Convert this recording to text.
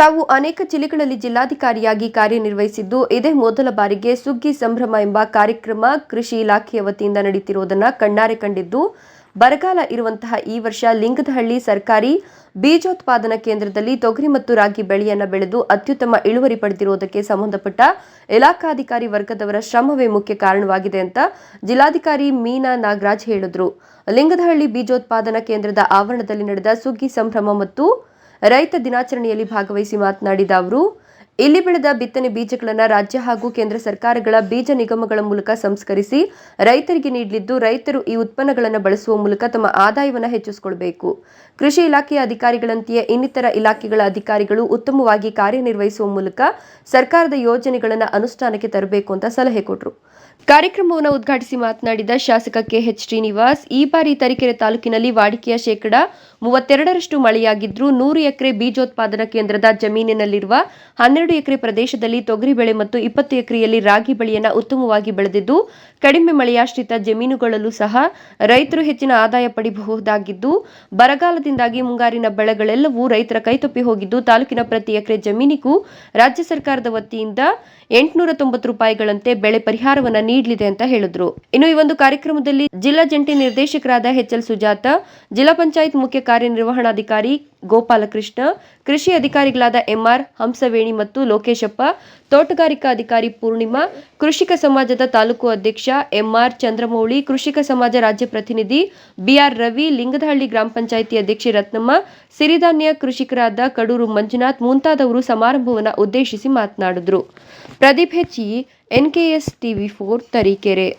ತಾವು ಅನೇಕ ಜಿಲ್ಲೆಗಳಲ್ಲಿ ಜಿಲ್ಲಾಧಿಕಾರಿಯಾಗಿ ಕಾರ್ಯನಿರ್ವಹಿಸಿದ್ದು, ಇದೇ ಮೊದಲ ಬಾರಿಗೆ ಸುಗ್ಗಿ ಸಂಭ್ರಮ ಎಂಬ ಕಾರ್ಯಕ್ರಮ ಕೃಷಿ ಇಲಾಖೆಯ ವತಿಯಿಂದ ನಡೆಯುತ್ತಿರುವುದನ್ನು ಕಣ್ಣಾರೆ ಕಂಡಿದ್ದು, ಬರಗಾಲ ಇರುವಂತಹ ಈ ವರ್ಷ ಲಿಂಗದಹಳ್ಳಿ ಸರ್ಕಾರಿ ಬೀಜೋತ್ಪಾದನಾ ಕೇಂದ್ರದಲ್ಲಿ ತೊಗರಿ ಮತ್ತು ರಾಗಿ ಬೆಳೆಯನ್ನು ಬೆಳೆದು ಅತ್ಯುತ್ತಮ ಇಳುವರಿ ಪಡೆದಿರುವುದಕ್ಕೆ ಸಂಬಂಧಪಟ್ಟ ಇಲಾಖಾಧಿಕಾರಿ ವರ್ಗದವರ ಶ್ರಮವೇ ಮುಖ್ಯ ಕಾರಣವಾಗಿದೆ ಅಂತ ಜಿಲ್ಲಾಧಿಕಾರಿ ಮೀನಾ ನಾಗರಾಜ್ ಹೇಳಿದ್ರು. ಲಿಂಗದಹಳ್ಳಿ ಬೀಜೋತ್ಪಾದನಾ ಕೇಂದ್ರದ ಆವರಣದಲ್ಲಿ ನಡೆದ ಸುಗ್ಗಿ ಸಂಭ್ರಮ ಮತ್ತು ರೈತ ದಿನಾಚರಣೆಯಲ್ಲಿ ಭಾಗವಹಿಸಿ ಮಾತನಾಡಿದ ಅವರು ಇಲ್ಲಿ ಬೆಳೆದ ಬಿತ್ತನೆ ಬೀಜಗಳನ್ನು ರಾಜ್ಯ ಹಾಗೂ ಕೇಂದ್ರ ಸರ್ಕಾರಗಳ ಬೀಜ ನಿಗಮಗಳ ಮೂಲಕ ಸಂಸ್ಕರಿಸಿ ರೈತರಿಗೆ ನೀಡಲಿದ್ದು, ರೈತರು ಈ ಉತ್ಪನ್ನಗಳನ್ನು ಬಳಸುವ ಮೂಲಕ ತಮ್ಮ ಆದಾಯವನ್ನು ಹೆಚ್ಚಿಸಿಕೊಳ್ಳಬೇಕು ಕೃಷಿ ಇಲಾಖೆಯ ಅಧಿಕಾರಿಗಳಂತೆಯೇ ಇನ್ನಿತರ ಇಲಾಖೆಗಳ ಅಧಿಕಾರಿಗಳು ಉತ್ತಮವಾಗಿ ಕಾರ್ಯನಿರ್ವಹಿಸುವ ಮೂಲಕ ಸರ್ಕಾರದ ಯೋಜನೆಗಳನ್ನು ಅನುಷ್ಠಾನಕ್ಕೆ ತರಬೇಕು ಅಂತ ಸಲಹೆ ಕೊಟ್ಟರು ಕಾರ್ಯಕ್ರಮವನ್ನು ಉದ್ಘಾಟಿಸಿ ಮಾತನಾಡಿದ ಶಾಸಕ ಕೆಎಚ್ ಶ್ರೀನಿವಾಸ್, ಈ ಬಾರಿ ತರೀಕೆರೆ ತಾಲೂಕಿನಲ್ಲಿ ವಾಡಿಕೆಯ ಶೇಕಡ ಮೂವತ್ತೆರಡರಷ್ಟು ಮಳೆಯಾಗಿದ್ದರೂ ನೂರು ಎಕರೆ ಬೀಜೋತ್ಪಾದನಾ ಕೇಂದ್ರದ ಜಮೀನಿನಲ್ಲಿರುವ ಹನ್ನೆರಡು ಎಕರೆ ಪ್ರದೇಶದಲ್ಲಿ ತೊಗರಿ ಬೆಳೆ ಮತ್ತು ಇಪ್ಪತ್ತು ಎಕರೆಯಲ್ಲಿ ರಾಗಿ ಬೆಳೆಯನ್ನು ಉತ್ತಮವಾಗಿ ಬೆಳೆದಿದ್ದು, ಕಡಿಮೆ ಮಳೆಯಾಶ್ರಿತ ಜಮೀನುಗಳಲ್ಲೂ ಸಹ ರೈತರು ಹೆಚ್ಚಿನ ಆದಾಯ ಪಡೆಯಬಹುದಾಗಿದ್ದು ಬರಗಾಲದಿಂದಾಗಿ ಮುಂಗಾರಿನ ಬೆಳೆಗಳೆಲ್ಲವೂ ರೈತರ ಕೈತಪ್ಪಿ ಹೋಗಿದ್ದು, ತಾಲೂಕಿನ ಪ್ರತಿ ಎಕರೆ ಜಮೀನಿಗೂ ರಾಜ್ಯ ಸರ್ಕಾರದ ವತಿಯಿಂದ ಎಂಟುನೂರ ತೊಂಬತ್ತು ರೂಪಾಯಿಗಳಂತೆ ಬೆಳೆ ಪರಿಹಾರವನ್ನ ನೀಡಲಿದೆ ಅಂತ ಹೇಳಿದ್ರು. ಇನ್ನು ಈ ಒಂದು ಕಾರ್ಯಕ್ರಮದಲ್ಲಿ ಜಿಲ್ಲಾ ಜಂಟಿ ನಿರ್ದೇಶಕರಾದ ಎಚ್ಎಲ್ ಸುಜಾತ, ಜಿಲ್ಲಾ ಪಂಚಾಯತ್ ಮುಖ್ಯ ಕಾರ್ಯನಿರ್ವಹಣಾಧಿಕಾರಿ ಗೋಪಾಲಕೃಷ್ಣ, ಕೃಷಿ ಅಧಿಕಾರಿಗಳಾದ ಎಂಆರ್ ಹಂಸವೇಣಿ ಮತ್ತು ಲೋಕೇಶಪ್ಪ, ತೋಟಗಾರಿಕಾ ಅಧಿಕಾರಿ ಪೂರ್ಣಿಮಾ, ಕೃಷಿಕ ಸಮಾಜದ ತಾಲೂಕು ಅಧ್ಯಕ್ಷ ಎಂಆರ್ ಚಂದ್ರಮೌಳಿ, ಕೃಷಿಕ ಸಮಾಜ ರಾಜ್ಯ ಪ್ರತಿನಿಧಿ ಬಿಆರ್ ರವಿ, ಲಿಂಗದಹಳ್ಳಿ ಗ್ರಾಮ ಪಂಚಾಯಿತಿ ಅಧ್ಯಕ್ಷೆ ರತ್ನಮ್ಮ, ಸಿರಿಧಾನ್ಯ ಕೃಷಿಕರಾದ ಕಡೂರು ಮಂಜುನಾಥ್ ಮುಂತಾದವರು ಸಮಾರಂಭವನ್ನು ಉದ್ದೇಶಿಸಿ ಮಾತನಾಡಿದರು. ಪ್ರದೀಪ್ ಹೆಚ್ಚಿ ಎನ್ಕೆಎಸ್ ಟಿವಿ ಫೋರ್ ತರೀಕೆರೆ.